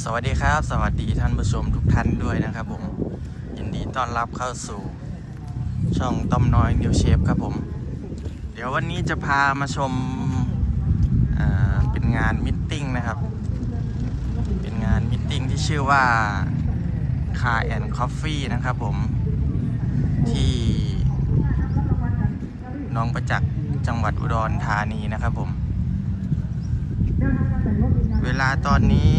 สวัสดีครับ สวัสดีท่านผู้ชมทุกท่านด้วยนะครับผม ยินดีต้อนรับเข้าสู่ช่องต้อมน้อยนิวเชฟครับผม เดี๋ยววันนี้จะพามาชมเป็นงานมิทติ้งนะครับ เป็นงานมิทติ้งที่ชื่อว่า Car and Coffee นะครับผม ที่น้องประจักษ์จังหวัดอุดรธานีนะครับผม เวลาตอนนี้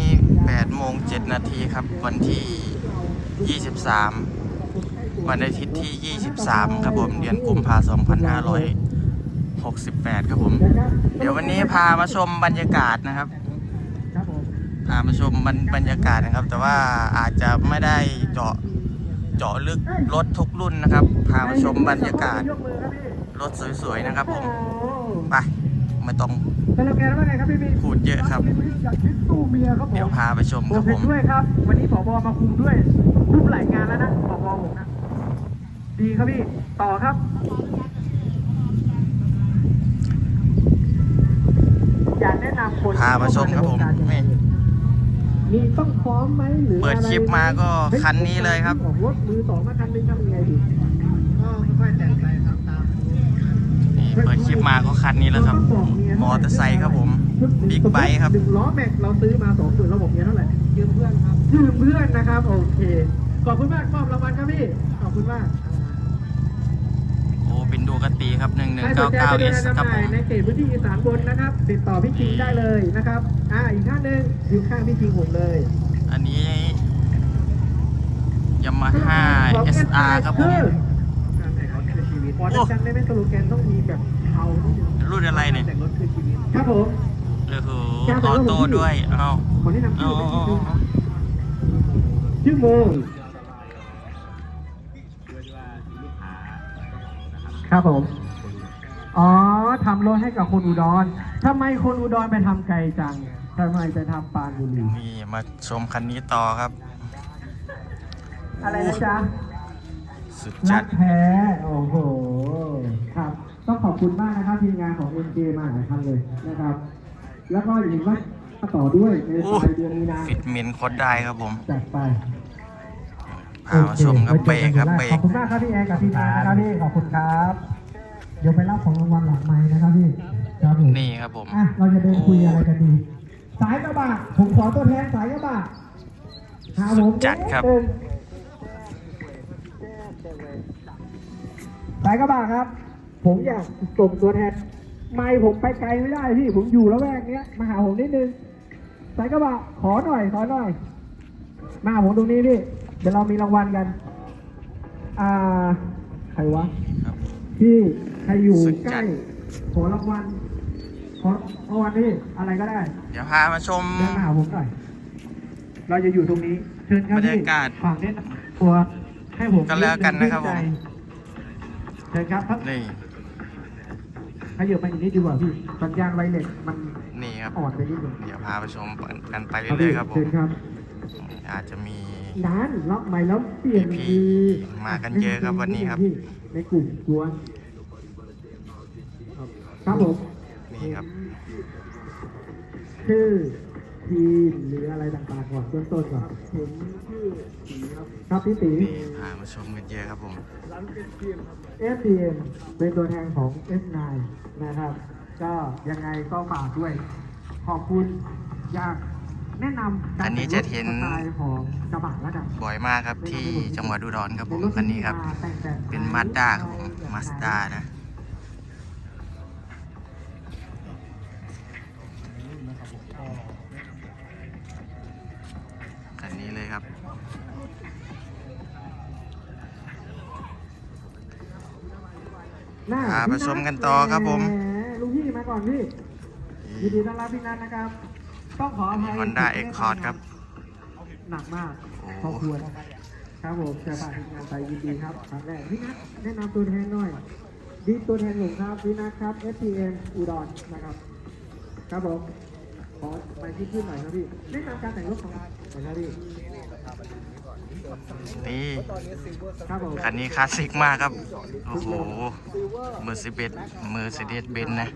8โมง7นาทีครับ วันที่ 23 วันอาทิตย์ที่ 23 ครับผม เดือนกุมภาพันธ์2568 ครับผม เดี๋ยววันนี้พามาชมบรรยากาศนะครับพามาชมบรรบรรยากาศนะครับ แต่ว่าอาจจะไม่ได้เจาะเจาะลึกรถทุกรุ่นนะครับ พามาชมบรรยากาศรถสวยๆนะครับผม ไป ไม่ต้องสโลแกนว่าไงครับพี่พี่พูดเยอะครับอยากคิดสู้เมียครับผมเดี๋ยวพาไปชมโปครรับเฟผกมด้วยครับ วันนี้ผบมาคุมด้วยคุมหลายงานแล้วนะผบผมนะดีครับพี่ ต่อครับอยากแนะนำคนพามาชมครับผมนี่มีต้องพร้อมไหมหรือเปิดคลิปมาก็คันนี้เลยครับออกรถมือสองมาคันนึงทำยังไงดีก็ค่อยๆแต่งไปตามตามนี่ เปิดคลิปมาก็คันนี้แล้วครับ มอเตอร์ไซค์ครับผม บิ๊กไบค์ครับหนึ่งล้อแม็กเราซื้อมาสองหมื่นเราบอกเมียเท่าไหร่ยืมเพื่อนครับยืมเพื่อนนะครับ โอเค ขอบคุณมากมอบรางวัลครับพี่ ขอบคุณมากโอ้เป็นดูกติครับใครสนใจไปเดิน 1199S ครับจำหผน่ายมในเขตพื้นที่อีสานบนนะครับ ติดต่อพี่จิงได้เลยนะครับ อ่าอีกท่านหนึ่งอยู่ข้างพี่จิงผมเลย อันนี้ยามาฮ่า SR ครับผม การแต่งรถคื อชีวิตพอจังได้ไหมสโลแกนต้องมีแบบเขานิดนึงรุ่นอะไรเนี่ยแต่งรถคือชีวิตครับผมโอ้โหออโต้ด้วย เอาขอแนะนำเอาชื่อเอาเป็นเอาชื่อชื่อโมครับผม อ๋อทำรถให้กับคนอุดรทำไมคนอุดรไปทำไกลจังทำไมไปทำปรานบุรีนี่มาชมคันนี้ต่อครับ อะไรนะจ๊ะสุดรัจักดแท้ โอ้โห ครับ ต้องขอบคุณมากนะครับทีมงานของ MJ มาหลายท่านเลยนะครับ แล้วก็อย่าลืมว่าต่อด้วยในโอ้ปลายเดือนมีนาฟิตเมนโคตรได้ครับผมจัดไปพามาชมครับเบรกครับเบรขอกบคุณมากครับพี่แอนกับทีมงานนะครับพี่ขอบคุณครับ เดี๋ยวไปรับของรางวัลหลังไม้นะครับพี่ครับผมนี่ครับผมอะเราจะเดินคุยอะไรกันดี สายกระบะผมขอตัวแทนสายกระบะหาผมสุดจัดครับเดิน สายกระบะครับ ผมอยากส่งตัวแทนไม่ผมไปไกลไม่ได้พี่ผมอยู่แล้วแวกเนี้ยมาหาผมนิดนึงสายกระบะขอหน่อยขอหน่อย มาหาผมตรงนี้พี่เดี๋ยวเรามีรางวัลกัน อ่าใครวะครับที่ใครอยู่สุดใกจัล้ดขอรางวัลขอรางวัลนี่อะไรก็ได้ เดี๋ยวพามาชมเดินมาหาผมหน่อยเราจะอยู่ตรงนี้เชิญครับบรรพี่ยากาศฝากเน้นตัวให้ผมก็แล้วกันนะครับผม เชิญครับครับนี่ ขยับมาอีกนิดดีกว่าพี่สัญญาณไวเลสมันนี่ครับ อ่อนไปนิดนึงเดี๋ยวพาไปชมกันไปเรื่อยๆครับผเชิมญครับอาจจะมี ร้านล็อกใหม่แล้วเปลี่ยนพี่ๆมากันเยอะครับวันนี้ครับในกลุ่มกวนครับผม นี่ครับชื่อ ทีมหรืออะไรต่างๆก่อนเบื้องต้นก่อนผมชื่อตีครับครับพี่ตีนี่พามาชมกันเยอะครับผม FTM เป็นตัวแทนของ S9 นะครับ ก็ยังไงก็ฝากด้วย ขอบคุณอยากแนะนำอันนี้จะเห็น สไตล์ของกระบะแล้วกัน บ่อยมากครับที่จังหวัดอุดรครับผมคันนี้ครับ เป็นมาสด้าครับผมมาสด้านะ น้าพาไปชมกันต่อครับผม แหลุงพี่มาก่อนพี่ยินดีต้อนรับพี่นัทนะครับ ต้องขออภัย Honda Accord ครับ หนักมากโอ้ครอบครัวครับผมจะฝากทีมงานไปยินดีครับครั้งแรกพี่นัทแนะนำตัวแทนหน่อยดีตัวแทนหนุ่มครับพี่นัทครับ STM อุดรนะครับ ครับผมขอไปที่ขึ้นหน่อยครับพี่แนะนำการแต่งรถของเราหน่อยครับพี่ นี่ครับผมคันนี้คลาสสิกมากครับ โอ้โหเมอร์ซิเบสเมอร์ซิเดสเบนนะ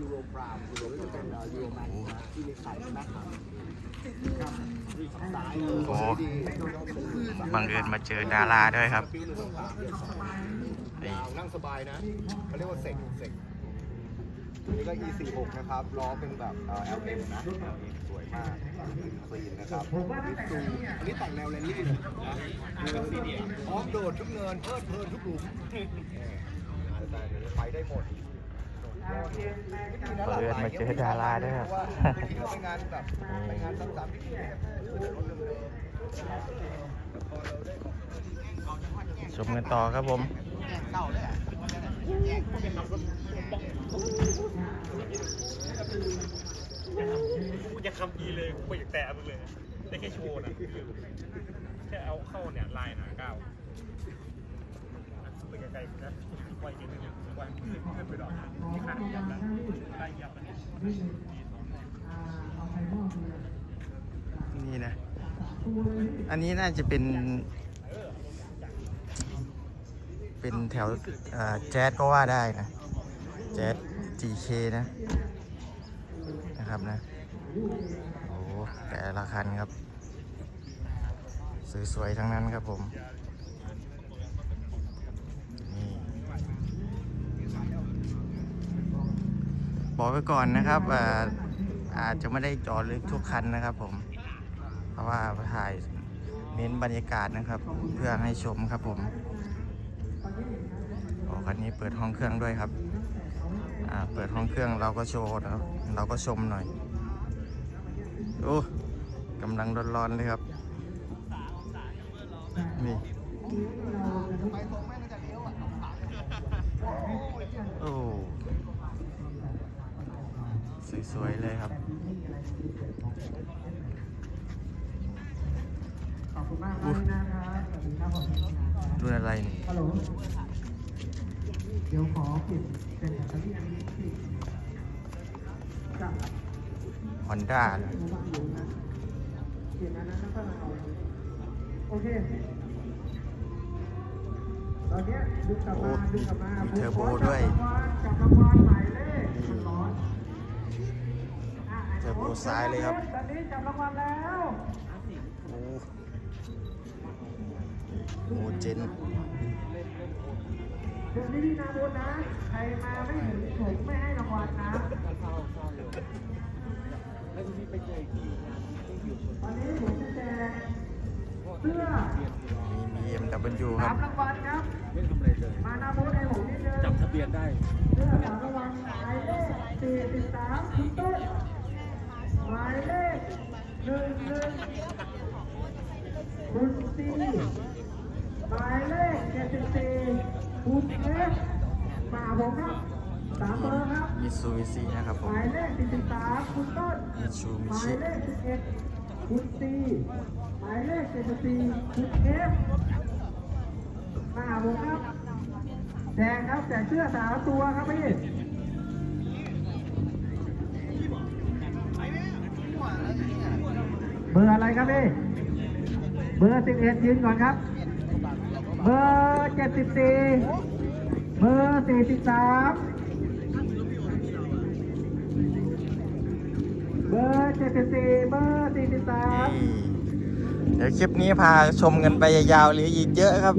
โอ้โหบังเอิญมาเจอดาราด้วยครับนี่นั่งสบายนะเขาเรียกว่าเซ็กเซ็กนี่ก็ E46 นะครับล้อเป็นแบบเอ่อ LM นะ LM สวย มากคลีนนะครับอันนี้แต่งแนวแรลลี่เลยนะพร้อมโดดทุกเนินเพลิดเพลินทุกหลุมแต่ไปได้หมดบังเอิญมาเจอดาราด้วยครับว่าบางทีเราไปงานแบบไปงานซ้ำๆที่กรุงเทพเนี่ยรถเดิมๆแต่พอเราได้ของชมกันต่อครับผม กูจะทำดีเลยกูไม่อยากแตะมึงเลยได้แค่โชว์นะแค่เอาเข้าเนี่ยลายหนาเก้าไปไกลๆนะไวเกินนึงไวขึ้นไปดอกที่ขาดยับแล้วไล่ยับแล้วเนี่ยนี่นะ อันนี้น่าจะเป็น เป็นแถวแจ๊สก็ว่าได้นะ แจ๊ส GK นะ นะครับนะ โอ้แต่ละคันครับ สวยๆทั้งนั้นครับผม นี่บอกไว้ก่อนนะครับอ่าอาจจะไม่ได้จอดลึกทุกคันนะครับผม เพราะว่าถ่ายเน้นบรรยากาศนะครับ เพื่อให้ชมครับผมโอ้คันนี้เปิดห้องเครื่องด้วยครับ อ่า เปิดห้องเครื่องเราก็โชว์นะครับ เราก็ชมหน่อย โอ้กำลังร้อนๆเลยครับ นี่ โอ้สวยๆเลยครับ ขอบคุณมากครับนะครับสวัสดีครับผมรุ่นอะไรนี่ฮัลโหล เดี๋ยวขอปิดเป็นแบตเตอรี่อันนี้ที่กับฮอนด้าหมู่บ้านอยู่นะเปลี่ยนอันนั้นแล้วก็เอาโอเค ตอนเนี้ยดึงกลับมาดึงกลับมามีเทอร์โบด้วย จับรางวัลหมายเลขมันร้อนเทอร์โบซ้ายเลยครับ ตอนนี้จับรางวัลแล้วโอ้โหเจน เดี๋ยวนี้พี่นาบุญนะ ใครมาไม่ถึงผมไม่ให้รางวัลนะตอนนี้ผมจะแจกเสื้อมี BMW คสารับ มรางวัลครับมานาบุญให้ผมนิดนึงจำทะเบียนได้ เสื้อสามรางวัลหมายเลขสี่สิบสามคุณต้นหมายเลขหนึ่งหนึ่งคุณซีหมายเลขเจ็ดสิบสี่ คุณเอฟมาผมครับสามเบอร์ครับมิซูบิชินะครับผหมมายเลขสี่สิบสามคุณต้นมิซูบิหมายชิเลขสิบเอ็ดคุณซีหมายเลขเจ็ดสิบสี่คุณเอฟมาผมครับแจกครับแจกเสื้อสามตัวครับพี่เบอร์อะไรครับพี่เบอร์สิบเอ็ดยืนก่อนครับ เบอร์เจ็ดสิบสี่เบอร์สี่สิบสามเบอร์เจ็ดสิบสี่เบอร์สี่สิบสามเดี๋ยวคลิปนี้พาชมกันไปยาวๆหรืออีกเยอะครับ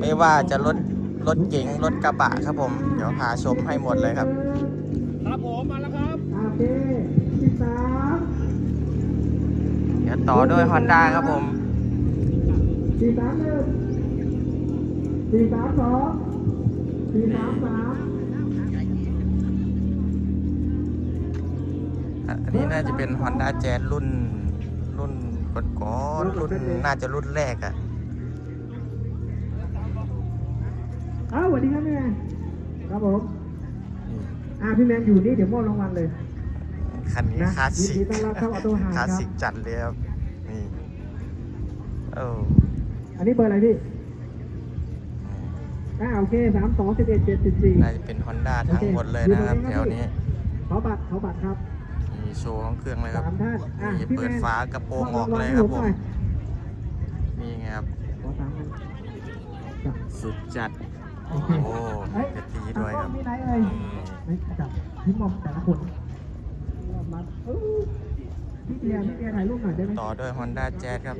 ไม่ว่าจะรถรถเก๋งรถกระบะครับผม เดี๋ยวพาชมให้หมดเลยครับ ครับผมมาแล้วครับโอเคสิบสามเดี๋ยวต่อด้วย Honda ครับผมสี่สามหนึ่ง สี่สามสองสี่สามสามอะอันนี้น่าจะเป็น Honda Jazz รุ่น รุ่นก่อนๆรุ่นน่าจะรุ่นแรกอะอ้าวสวัสดีครับแม่ครับผมนี่อ่าพี่แมนอยู่นี่เดี๋ยวมอบรางวัลเลย คันนี้นะคลาสสิกยินดีต้อนรับเข้า Auto Hard คลาสครับสิกจัดเลยครับ นี่โอ้อันนี้เบอร์อะไรพี่ อ่าโอเคสามสองสิบเอ็ดเจ็ดสิบสี่น่าจะเป็น Honda ทั้งหมดเลยนะครับแถวนี้ขอบัตรขอบัตรครับมีโชว์ห้องเครื่องเลยครับสามท่านอะนี่พี่เปิดแมนฝากระโปรงออกเลยมครับบผรางมวัลให้หน่อยนี่ไงครับโอตังค์กันจับสุดจัดโอเคโอ้เฮ้ยจะตีด้วยครับมีไหนเอ่ยไม่จับพี่มอมแต่ละคนมาเออพี่เบียร์พี่เบียร์ถ่ายรูปหน่อยได้ไหมต่อด้วย Honda Jazz ครับ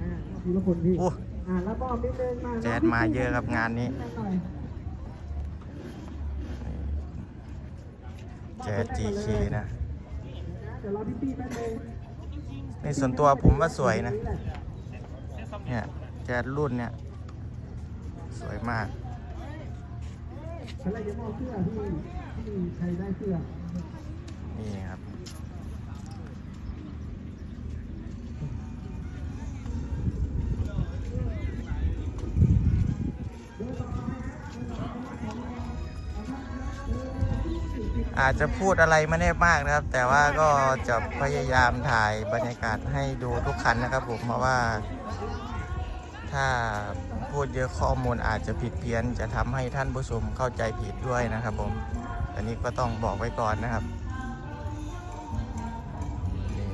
อ่าทีละคนพี่โอ้อ่า แล้วก็นิดนึงมาแจ๊ดมาเยอะครับงานนี้หน่อยแจ๊ด GK นะเดี๋ยวรอพี่ปี้แป๊บนึงในส่วนตัวผมว่าสวยนะ เนี่ยแจ๊ดรุ่นเนี่ย สวยมากอะไรจะมอบเสื้อที่ที่ใครได้เสื้อนี่ครับ อาจจะพูดอะไรไม่ได้มากนะครับ แต่ว่าก็จะพยายามถ่ายบรรยากาศให้ดูทุกคันนะครับผมเพราะว่า ถ้าพูดเยอะข้อมูลอาจจะผิดเพี้ยน จะทำให้ท่านผู้ชมเข้าใจผิดด้วยนะครับผมอันนี้ก็ต้องบอกไว้ก่อนนะครับนี่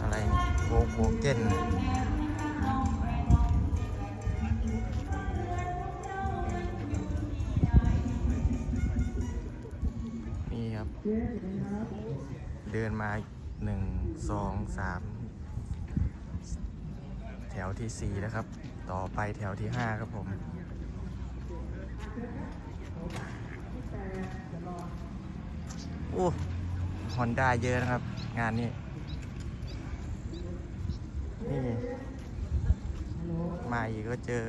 อะไรโบโบเก้น เดินมาหนึ่งสองสามแถวที่สี่แล้วครับ ต่อไปแถวที่ห้าครับผมโอ้ฮอนด้าเยอะนะครับ งานนี้ นี่ มาอีกก็เจอ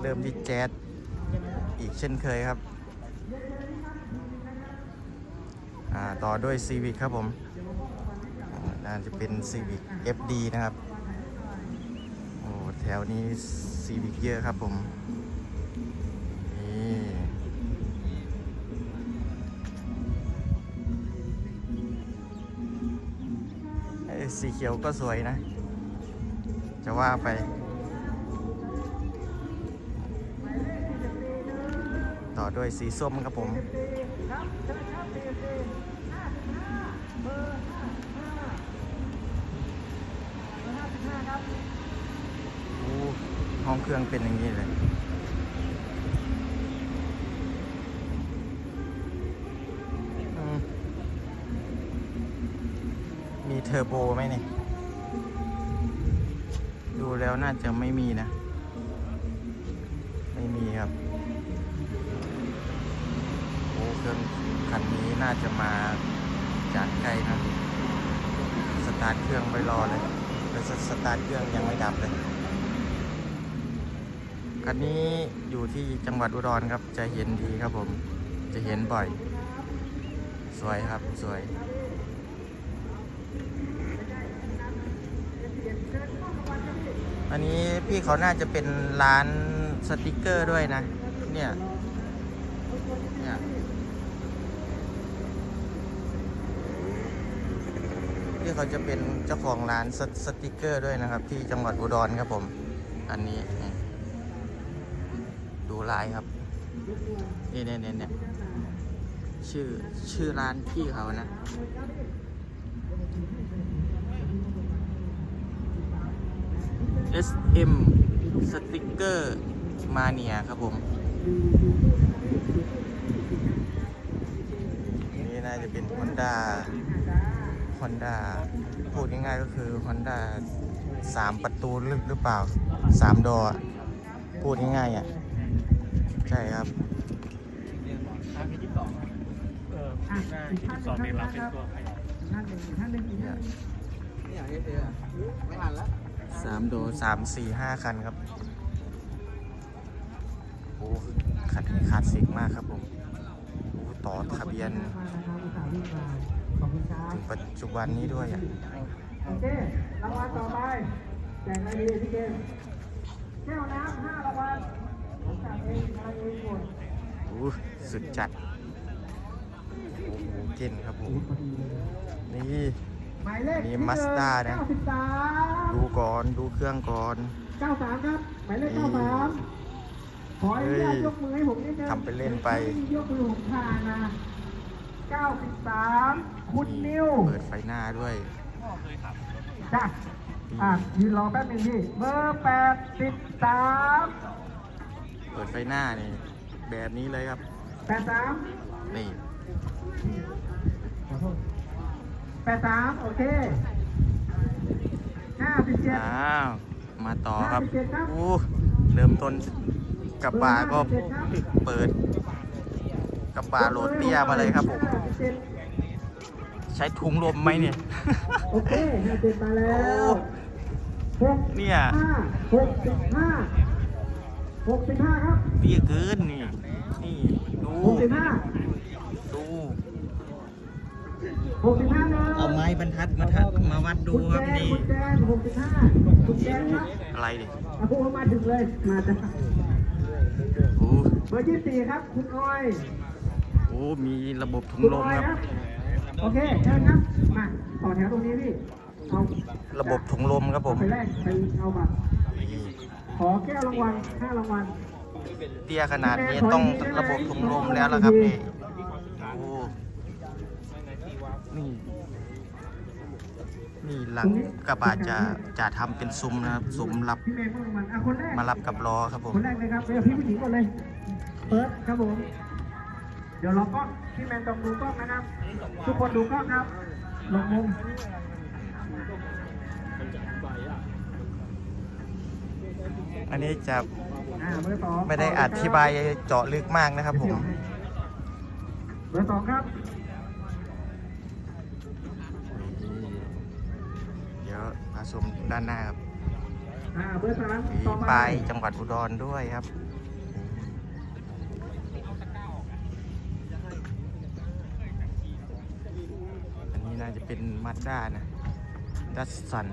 เริ่มที่แจ๊สอีกเช่นเคยครับ อ่า ต่อด้วย Civic ครับผมน่าจะเป็น Civic FD นะครับ โอ้แถวนี้ Civic เยอะครับผม นี่สีเขียวก็สวยนะ จะว่าไปต่อด้วยสีส้มครับผม โอ้ห้องเครื่องเป็นอย่างนี้เลยมีเทอร์โบไหมเนี่ย ดูแล้วน่าจะไม่มีนะ ไม่มีครับ โอ้เครื่องคันนี้น่าจะมาจากไกลนะ สตาร์ทเครื่องไว้รอเลย สสตาร์ทเครื่องยังไม่ดับเลย คันนี้อยู่ที่จังหวัดอุดรครับ จะเห็นดีครับผม จะเห็นบ่อย สวยครับสวย อันนี้พี่เขาน่าจะเป็นร้านสติกเกอร์ด้วยนะ เนี่ย เนี่ย พี่เขาจะเป็นเจ้าของร้านสสติกเกอร์ด้วยนะครับ ที่จังหวัดอุดรครับผม อันนี้ ดูลายครับนี่เนี่ยเนี่ยเนี่ยชื่อชื่อร้านพี่เขานะ SM สติกเกอร์มาเนียครับผม นี่น่าจะเป็น Honda Honda พูดง่ายๆก็คือ Honda สามประตูหรือหรือเปล่าสามดออะพูดง่ายๆอะใช่ครับเออหน้ายี่สิบสองเนี่ยเราเป็นตัวขยับท่านหนึ่งท่านหนึ่งอีกท่านหนึ่งสามโดสามสี่ห้าคันครับโอ้คันนี้คลาสสิกมากครับผมโอ้ต่อทะเบียน มานะครับอุตส่าห์วิ่งมาขอบคุณครับถึงปัจจุบันนี้ด้วยอะโอเค รางวัลต่อไป แจกอะไรดีพี่เกมแก้วน้ำห้ารางวัลผมจับเองอะไรเองหมดโอ้สุดจัด โอ้โหเก่นครับผมพอดีเลยนี่หมายเลขนี่ Mazda นะเก้าสิบสามดูก่อน ดูเครื่องก่อนเก้าสามครับ หมายเลขเก้าสามขออนุญาตเฮ้ยยกมือให้ผมนิดนึงทำไปเล่นไปม่มียกมือผมทางนะเก้าสิบสาม คุณนิวเปิดไฟหน้าด้วยพ่อเคยขับรถจ้ะอะยืนรอแป๊บหนึงพี่เบอร์แปดสิบสามเปิดไฟหน้านี่แบบนี้เลยครับแปดสามนี่แปดสามโอเคห้าสิบเจ็ดอ้าวมาต่อครับห้าสิบเจ็ดครับอู้เริ่มต้นกระบะก็เปิดกระบะโหลดเตี้ยมาเลยครับผมห้าสิบเจ็ด ใช้ถุงลมไหมเนี่ย โอเคห้าสิบมาแล้วหกเนี่ย ห้าหกสิบห้าหกสิบห้าครับเตี้ยเกินนี่ นี่ ดู หกสิบห้าดู หกสิบห้าเลยเอาไม้บรรทัดมาทัดมาวัดดูครับ นี่ คุณแจนหกสิบห้าคุณแจนครับอะไรดิเอาพวกมาถึงเลย มาจ้ะโอ้เบอร์ยี่สิบสี่ครับ คุณออยโหมีระบบถุงคุณลอมอยครับ โอเคเชิญครับ มาต่อแถวตรงนี้พี่เอาระบบถุงลมครับผมไปแรกไปเอาบัตรนี่ขอแก้วรางวัลห้ารางวัลเตี้ยขนาดนี้ต้องระบบถุงลมแล้วล่ะครับนี่โอ้นี่นี่หลังกระบะจะจะทำเป็นซุ้มนะครับซุ้มรับพี่เมย์เมื่อรางวัลอะคนแรกมารับกับล้อครับผมคนแรกเลยครับเดี๋ยวพี่ผู้หญิงก่อนเลยเปิดครับผม เดี๋ยวรอกล้องพี่แมนต้องดูกล้องนะครับ ทุกคนดูกล้องครับลงมุมอันนี้จะอ่าเบอร์สองไม่ได้อธิบายเจาะลึกมากนะครับผม เบอร์สองครับเดี๋ยวพาชมด้านหน้าครับอ่าเบอร์สามมีต่อไป ป้ายจังหวัดอุดรด้วยครับ นนี้น่าจะเป็นมาด้านะดัสสัน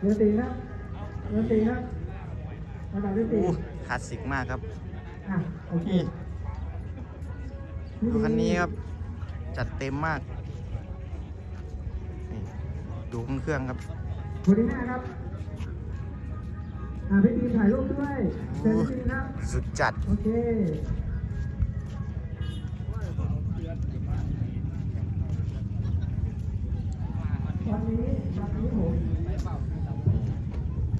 เบอร์สี่ครับเบอร์สี่ครับระดับที่สี่อู้คลาสสิกมากครับอะโอเคนี่ดูคันนี้ครับ จัดเต็มมากนี่ดูเครื่องครับคนที่ห้าครับอ่าพี่ตีถ่ายรูปด้วยเชิญพี่ตีครับ สุดจัด โอเค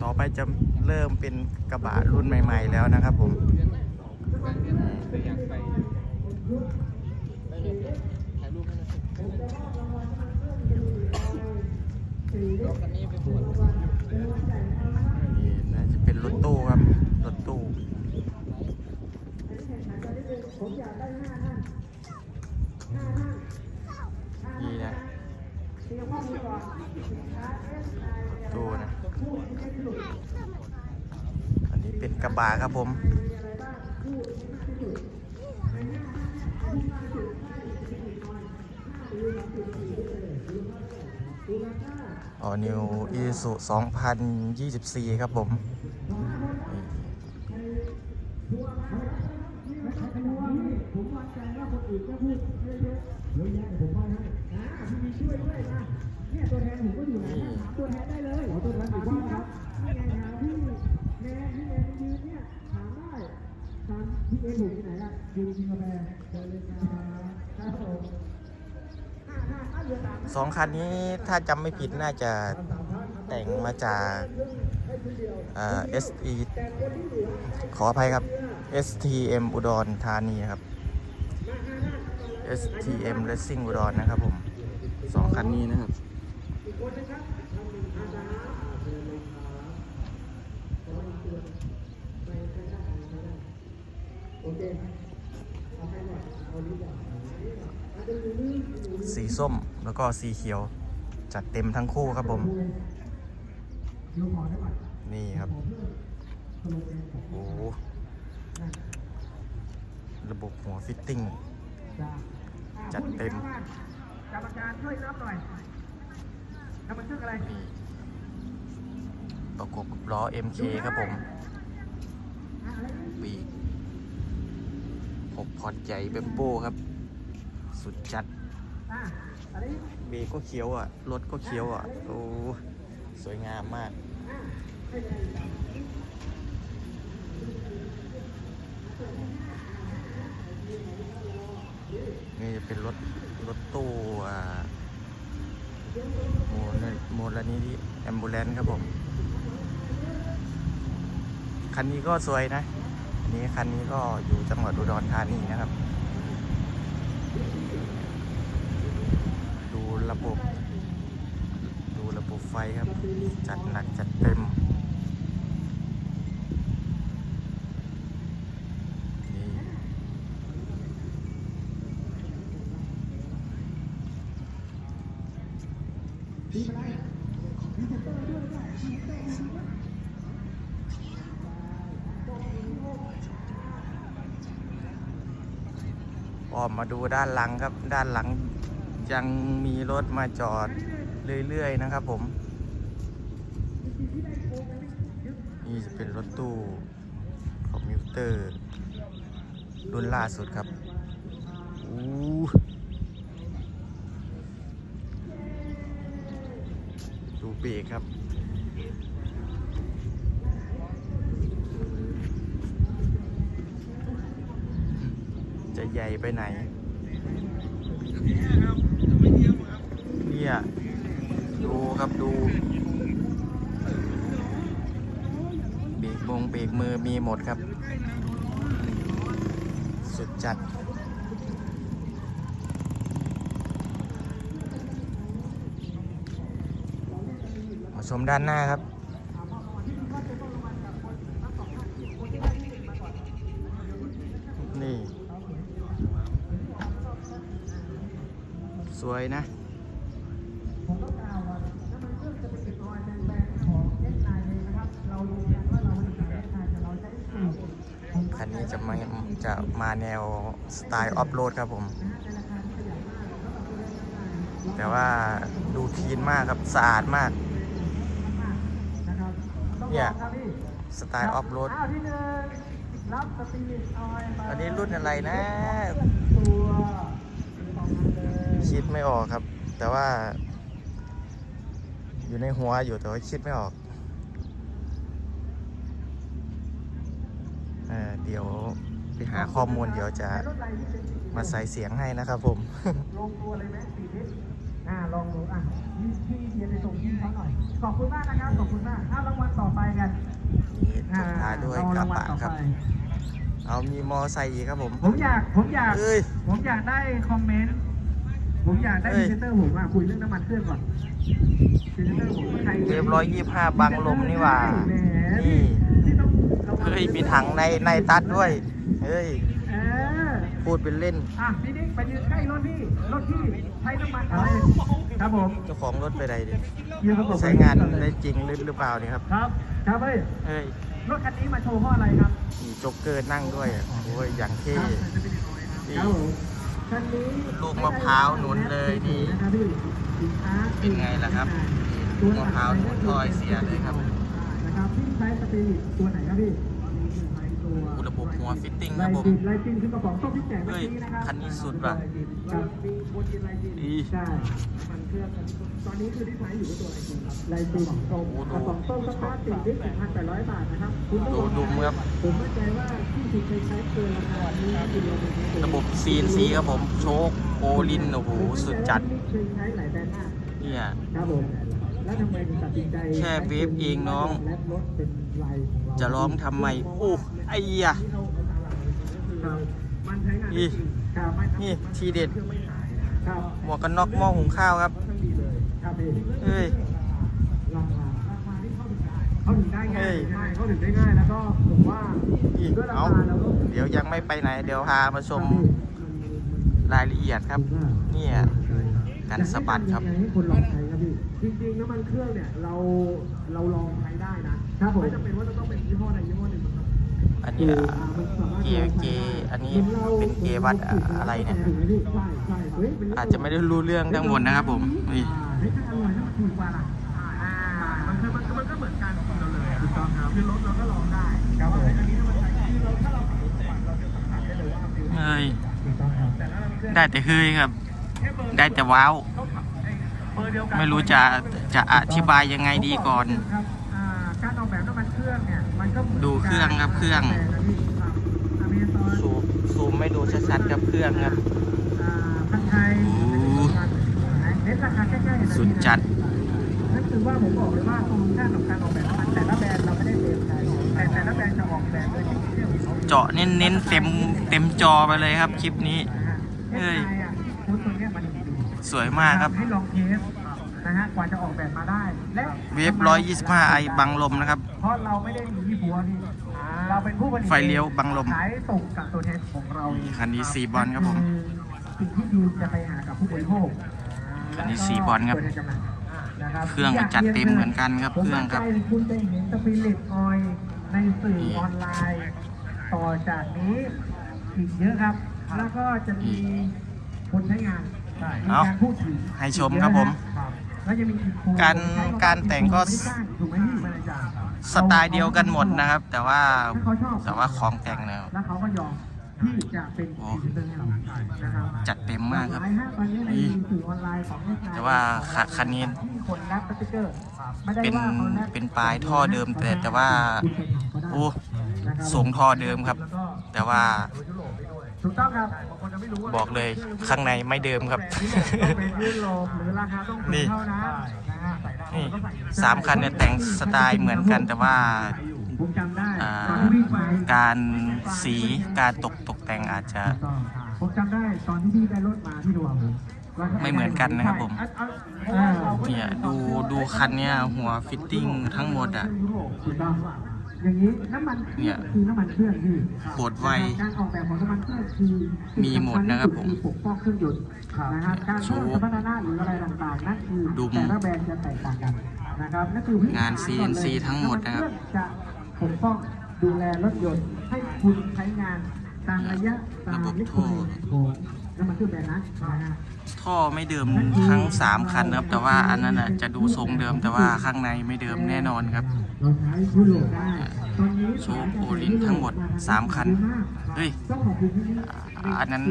ต่อไปจะเริ่มเป็นกระบะรุ่นใหม่ ๆ แล้วนะครับผมน่าจะเป็นรถตู้ครับ รถตู้ผมอยากได้ห้าท่านห้าท่านนะ เตรียมข้อมูล ดูนะ อันนี้เป็นกระบะครับผม ออนิวอีสุ2024 ครับผม สองคันนี้ถ้าจำไม่ผิดน่าจะแต่งมาจากเอ่า SE ขออภัยครับ STM อุดรธานีครับ STM Racing อุดรนะครับผมสองคันนี้นะครับ สีส้มแล้วก็สีเขียว จัดเต็มทั้งคู่ครับผม นี่ครับ โอ้ระบบหัวฟิตติ้ง จัดเต็มกรรมการช่วยนับหน่อยนับบันทึกอะไรประกบกับล้อ MK ครับผมปีก หกพอดใหญ่เบมโบ้ครับ สุดจัด เบรกก็เขียวอะ รถก็เขียวอะ โอ้ สวยงามมากนี่จะเป็นรถรถตู้อ่าโมลโมลนิธิแอมบูเลนครับผม คันนี้ก็สวยนะ นี้คันนี้ก็อยู่จังหวัดอุดรธานีนะครับ ดูระบบ ดูระบบไฟครับ จัดหนักจัดเต็มนี่ออ กมาดูด้านหลังครับ ด้านหลังยังมีรถมาจอดเรื่อยๆนะครับผมนี่จะเป็นรถตู้คอมพิวเตอร์รุ่นล่าสุดครับอู้ดูเบรกครับ จะใหญ่ไปไหน เนี่ยดูครับดู เบรกมงเบรกมือมีหมดครับ สุดจัดชมด้านหน้าครับ นี่ สวยนะคันนี้จะมาจะมาแนวสไตล์ออฟโรดครับผม แต่ว่าดูคลีนมากครับสะอาดมาก เนี่ยสไตล์ออฟโรดอ้าวที่หนึ่งรับสปีดออยล์มาอันนี้รุ่นอะไรนะ ตัวสองอันเลย คิดไม่ออกครับ แต่ว่า อยู่ในหัวอยู่แต่ว่าคิดไม่ออกเออเดี๋ยวไปหาข้อมูลเดี๋ยวจะมาใส่เสียงให้นะครับผม ลงตัวเลยไหมสี่ทิศอ่าลองดูอะพี่พี่เดียนไปส่งพี่เขาหน่อยขอบคุณมากนะครับขอบคุณมากถ้ารางวัลต่อไปกันนี่จอ่าบท้ายด้วยเอกระรางวัลบะต่อครับไปเอามีมอไซค์อีกครับผม ผมอยากผมอยากเอ้ยผมอยากได้คอมเมนต์ ผมอยากได้เอ้พยรีเซนเตอร์ผมอะคุยเรื่องน้ำมันเครื่องก่อนพรีเซนเตอร์ผมว่าใครเวฟร้อยยี่ห้าบังลมนี่หว่าแหมนี่ที่ต้องระวังเฮ้ยมีถังในในตัดด้วย เฮ้ย เออ พูดเป็นเล่น อะพี่นิกไปยืนใกล้รถพี่ รถพี่ใช้น้ำมันอะไรครับผมเจ้าของรถไปไหนดิยืนประกบใช้งานได้จริงหรือหรือเปล่าเนี่ยครับ ครับ ครับเฮ้ย เฮ้ย รถคันนี้มาโชว์เพราะอะไรครับ มีโจ๊กเกอร์นั่งด้วยอะโอ้ยอย่างเท่นี่ ครับผมคันนี้ ลูกมะพร้าวหนุนเลยนี่นะครับพี่สินค้าเป็นไงล่ะครับนี่ลูกมะพร้าวหนุนทอยเสียเลยครับนะครับพี่ใช้สปีดตัวไหนครับพี่ใช้ตัวอุ ระบบหัวฟิตติ้งคไลรับผมตินไลตินคือกระป๋องส้มที่แจกเมื่อกี้นะครับเฮ้ยคันนี้สุดว่ะครับมีโปรตีนไลตินอีใช่มันเครื่องตอนนี้คือที่ใช้อยู่ก็ตัวไลตินครับไลตินส้มกระป๋องส้มสตาร์ทติดที่หนึ่งพันแปดร้อยบาทนะครับคุณต้องดูดูเมื่อผมมั่นใจว่าที่คุณเคยใช้เกินราคานี้คือเราเป็นระบบ CNC ครับผมโชคโอลินโอ้โหสุดจัดเคยใช้หลายแบรนด์มากเนี่ยครับผม แล้วทำไมถึงตัดสินใจแค่เวฟเองน้องและรถเป็นลายของเราจะร้องทำไมโอ้ไอ้ยะครับมันใช้งานได้นี่จริงครับไม่ทำนี่ทีเด็ดเครื่องไม่หายครับหมวกกันน็อกหม้อหุงข้าวครับทั้งดีเลยครับพี่เฮ้ยราคาราคาที่เข้าถึงได้เข้าถึงได้ง่าเฮ้ยยง่ายเข้าถึงได้ง่ายแล้วก็ผมว่าอีกด้วยราเอาคาแล้วก็เดี๋ยวยังไม่ไปไหน เดี๋ยวพามาชมรายละเอียดครับ เนี่ย กันสะบัดครับ อยากให้คนลองใช้ครับพี่ จริงๆน้ำมันเครื่องเนี่ยเราเราลองใช้ได้นะครับผม ไม่จำเป็นว่าจะต้องเป็นยี่ห้อใดยี่ห้อหนึ่งนะครับอันนี้เกเกอันนี้เป็นเกวัดอะไรเนี่ยใช่ใช่เฮ้ยเป็นอาจจะไม่ได้รู้เรื่องทั้งหมดนะครับผมนี่เฮ้ยถ้าอร่อยถ้ามันถูกกว่าล่ะอ่ามันคือมันมันก็เหมือนการกินเราเลยถูกต้องครับคือรถเราก็ลองได้ครับผมอันนี้ถ้ามันใช้คือเราถ้าเราขับรถทุกวันเราจะสัมผัสได้เลยว่ามันเป็นเฮ้ย ถูกต้องครับ แต่ถ้าเราเครื่อง ได้แต่เฮ้ยครับ ได้แต่ว้าวเขาขับไอ้เบอร์เดียวกันไม่รู้จะจะอธิบายยังไงดีก่อนครับอ่าการออกแบบน้ำมันเครื่องเนี่ยมันก็หมืนดูเครื่องครับเครื่องแต่นะพี่ครับ Amazon ซูมซูมไม่ดูชัดๆครับเครื่องครับอ่าพันไทยโอ้เน้นราคาใกล้ๆนะสุดจัดนั่นคือว่าผมบอกเลยว่าโซลูชันของการออกแบบน้ำมันแต่ละแบรนด์เราไม่ได้เต็มใจแต่แต่ละแบรนด์จะออกแบบโดยที่เที่ยวของเขาเจาะเน้นๆเต็มเต็มจอไปเลยครับคลิปนี้นะฮะเอ้ย สวยมากครับ ให้ลองเทสนะฮะกว่าจะออกแบบมาได้ และเวฟ125ไอบังลมนะครับ เพราะเราไม่ได้มีที่บัวนี่เราเป็นผู้ผลิตไฟเลี้ยวบังลมขายส่งกับตัวแทนของเราเองคันนี้ซีบอลครับผมสิ่งที่ดีจะไปหากับผู้บริโภคคันนี้ซีบอลครับตัวแทนจำหน่ายนะครับ เครื่องก็จัดเต็มเหมือนกันครับผมเครื่องครับมั่นใจคุณจะเห็นสปิริตออยในสื่อนี่ออนไลน์ต่อจากนี้อีกเยอะครับ แล้วก็จะมีคนใช้งาน มีการพูดถึงให้ชมครับผมแล้วจะมีอินฟูการการแต่งก็ไม่ได้จ้างถูกไหมพี่ไม่ได้จ้างสไตล์เดียวกันหมดนะครับ แต่ว่าถ้าเขาชอบแต่ว่าของแต่งเนี่ยแล้วเขาก็ยอมที่จะเป็นโอ้พรีเซนเตอร์ให้เรานะครับจัดเต็มมากครับหลยฮะตอนนี้ในนี่สื่อออนไลน์ของเวียดนมแต่ว่าคันคันนี้ที่คนรับสติ๊กเกอร์ไม่ได้เป็นว่าขาแรปเป็นปลายท่อเดิมแต่แต่ว่าคุณไปถามเขาได้โอ้นะครับสูงท่อเดิมครับแล้วก็แต่ว่า ถูกต้องครับบางคนจะไม่รู้ว่าบอกเลยข้างในไม่เดิมครับแต่ที่ต้องเป็นยุโรปหรือราคาต้องถูนี่กเท่านั้นนะฮะใส่ได้นี่ก็ใส่ได้สามคันเนี่ยแต่งสไตล์เหมือนกันแต่ว่า ผมจำได้อ่าตอนที่พี่ไปการสีการตกตกแต่งอาจจะ ถูกต้องผมจำได้ตอนที่พี่ได้รถมาพี่ดูเอาไม่เหมือนกันนะครับผมอ่าเนี่ยดูดูคันเนี้ยหัวฟิตติ้งทั้งหมดอะ ถูกต้อง อย่างนี้น้ำมันเคเนี่รื่อยงคือน้ำมันเครื่องพี่โคตรไวการออกแบบของน้ำมันเครื่องคือมีหมดนะครับผมอปกป้องเครื่องยนต์นะครับการเพิ่มสมรรถนะหรืออะไรต่างๆนั่นคือดุมแต่ละแบรนด์จะแตกต่างกันนะครับนั่นคือพื้ฐงาน CNC ทั้งหมดนะครับำมันเองจะปกป้องดูแลรถยนต์ให้คุณใช้งานตามระยะตามระบบลิโทรของน้ำมันเครื่องแบรนด์นะนะฮะ ท่อไม่เดิมทั้ง 3 คันครับ แต่ว่าอันนั้นอะจะดูทรงเดิมแต่ว่าข้างในไม่เดิมแน่นอนครับโชว์โอลินทั้งหมดสามคันเฮ้ยอันนั้น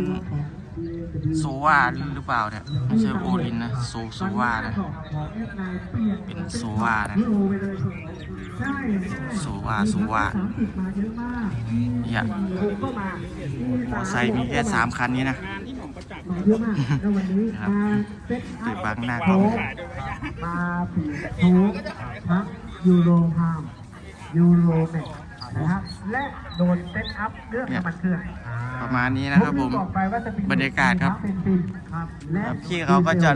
โซวาหรือเปล่าเนี่ยไม่ใช่โอลินนะโซโซวานะเป็นโซวานะโซวาโซวาสามสิบมาเนี่ยผมก็มามอไซค์มีแค่สามคันนี้นะ มาเยอะมากแล้ววันนี้ครับมาเซ็ตติดบังหน้าโชกล้องว์มาผีโชว์ทั้งยูโรพามยูโรเมกนะครับและโดนเซตอัพเรื่องน้ำมันเครื่องประมาณนี้นะครับผมอกไปว่าจะเป็นบรรยากาศครับเป็นฟิล์มครับและพี่เขาก็จะ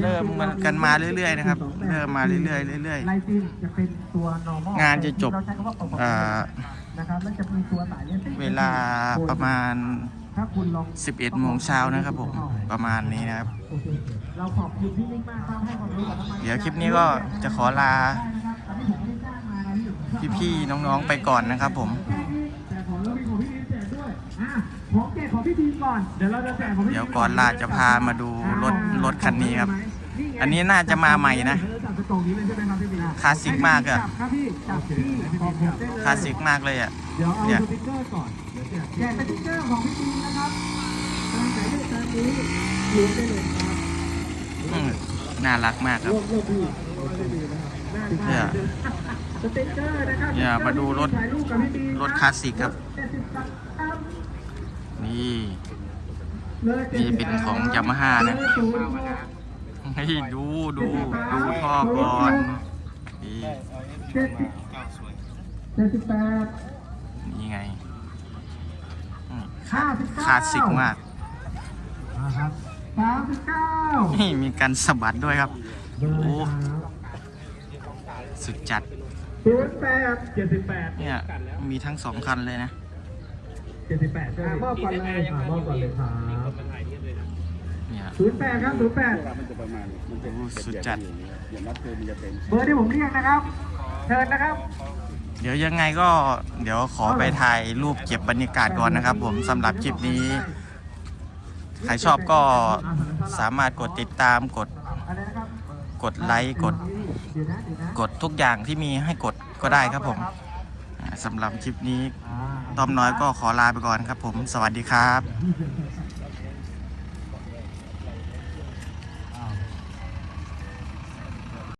เริ่มมันกันมาเรื่อยๆนะครับ เริ่มมาเรื่อยๆเรื่อยไลซินจะเป็นตัว normal งานจะจบเราใช้คำว่าปกติๆอ่านะครับแล้วจะมีตัวสายเนี่ยเวลาประมาณถ้าคุณลอง 11โมงเช้านะครับผมประมาณนี้นะครับโอเคเราขอบคุณพี่นิ่งมากครับให้ความรู้กับน้ำมันเดี๋ยวคลิปนี้ก็จะขอลา พี่ๆน้องๆไปก่อนนะครับผมแต่ของเรามีของพี่นิ่งแจกด้วยอะของแจกของพี่ดีมก่อนเดี๋ยวเราจะแจกของพี่เดี๋ยวก่อนลาจะพามาดูรถรถคันนี้ครับ อันนี้น่าจะมาใหม่นะจับกระโปรงนี้เลยใช่ไหมครับพี่บีคลาสสิกมากอะจับครับพี่จับที่ของผมได้เลยคลาสสิกมากเลยอะเดี๋ยวเอาเนี่ย แจกสติ๊กเกอร์ของพี่บีนะครับตามสายเลือดตามนี้เหลือได้เลยครับอืมน่ารักมากครับรวบรวบพี่หน้าเนี่ย สติ๊กเกอร์นะครับเนี่ยมาดูรถถ่ายรูปกับพี่บีรถคลาสสิกครับ เจ็ดสิบสามนี่ ลยนี่เป็นของ Yamaha นะศูย์หกให้ดูดูดูท่อก่อนนี่เจ็ดสิบเจ็ดสิบแปด ห้าสิบเก้าคลาสสิกมากครับสามสิบเก้านี่มีการสะบัดด้วยครับ โอ้สุดจัด ศูนย์แปดเจ็ดสิบแปดเนี่ย มีทั้งสองคันเลยนะ เจ็ดสิบแปดใช่ไหมมอบก่อนเลยอ่ามอบก่อนเลยครับเนี่ย ศูนย์แปดครับศูนย์แปดมันจะประมาณมันจะโอ้สุดจัดอย่างนัดคือมันจะเป็นเบอร์ที่ผมเรียกนะครับ เชิญนะครับ เดี๋ยวยังไงก็เดี๋ยวขอไปถ่ายรูปเก็บบรรยากาศก่อนนะครับ ผมสำหรับคลิปนี้ ใครชอบก็สามารถกดติดตามกดกดไลค์กดกดทุกอย่างที่มีให้กดก็ได้ครับผมสำหรับคลิปนี้ต้อมน้อยก็ขอลาไปก่อนครับผม สวัสดีครับ